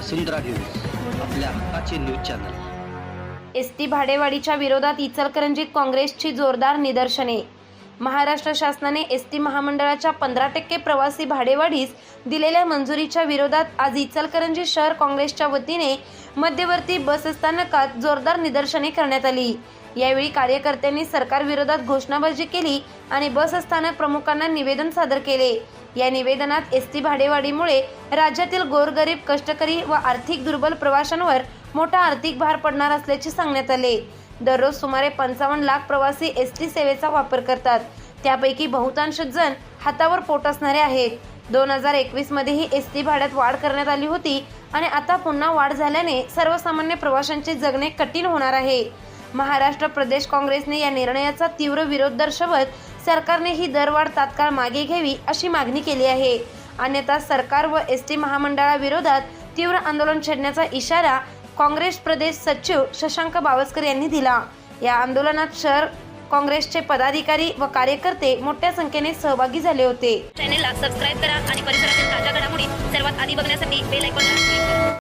वसुंधरा news आपल्या हक्काचे news channel. S T भाडेवाढीच्या विरोधात इचलकरंजीत काँग्रेसची जोरदार निदर्शने. महाराष्ट्र शासनाने एस टी महामंडळाच्या पंधरा टक्के प्रवासी भाडेवाढीस दिलेल्या मंजुरीच्या विरोधात आज इचलकरंजी शहर काँग्रेसच्या वतीने मध्यवर्ती बसस्थानकात जोरदार निदर्शने करण्यात आली. यावेळी कार्यकर्त्यांनी सरकारविरोधात घोषणाबाजी केली आणि बसस्थानक प्रमुखांना निवेदन सादर केले. या निवेदनात एस टी भाडेवाढीमुळे राज्यातील गोरगरीब कष्टकरी व आर्थिक दुर्बल प्रवाशांवर मोठा आर्थिक भार पडणार असल्याचे सांगण्यात आले. दररोज सुमारे पंचावन्न लाख प्रवासी एस टी सेवेचा वापर करतात. त्यापैकी बहुतांश जण हातावर पोट असणारे आहेत. दोन हजार एकवीसमध्येही एस टी भाड्यात वाढ करण्यात आली होती आणि आता पुन्हा वाढ झाल्याने सर्वसामान्य प्रवाशांचे जगणे कठीण होणार आहे. महाराष्ट्र प्रदेश काँग्रेसने या निर्णयाचा तीव्र विरोध दर्शवत सरकारने ही दरवाढ तात्काळ मागे घ्यावी अशी मागणी केली आहे. अन्यथा सरकार व एस टी महामंडळाविरोधात तीव्र आंदोलन छेडण्याचा इशारा काँग्रेस प्रदेश सचिव शशांक बावस्कर यांनी दिला. या आंदोलनात शहर काँग्रेसचे पदाधिकारी व कार्यकर्ते मोठ्या संख्येने सहभागी झाले होते. चॅनेलला सबस्क्राईब करा आणि परिसरातील ताज्या घडामोडी सर्वात आधी बघण्यासाठी बेल आयकॉनला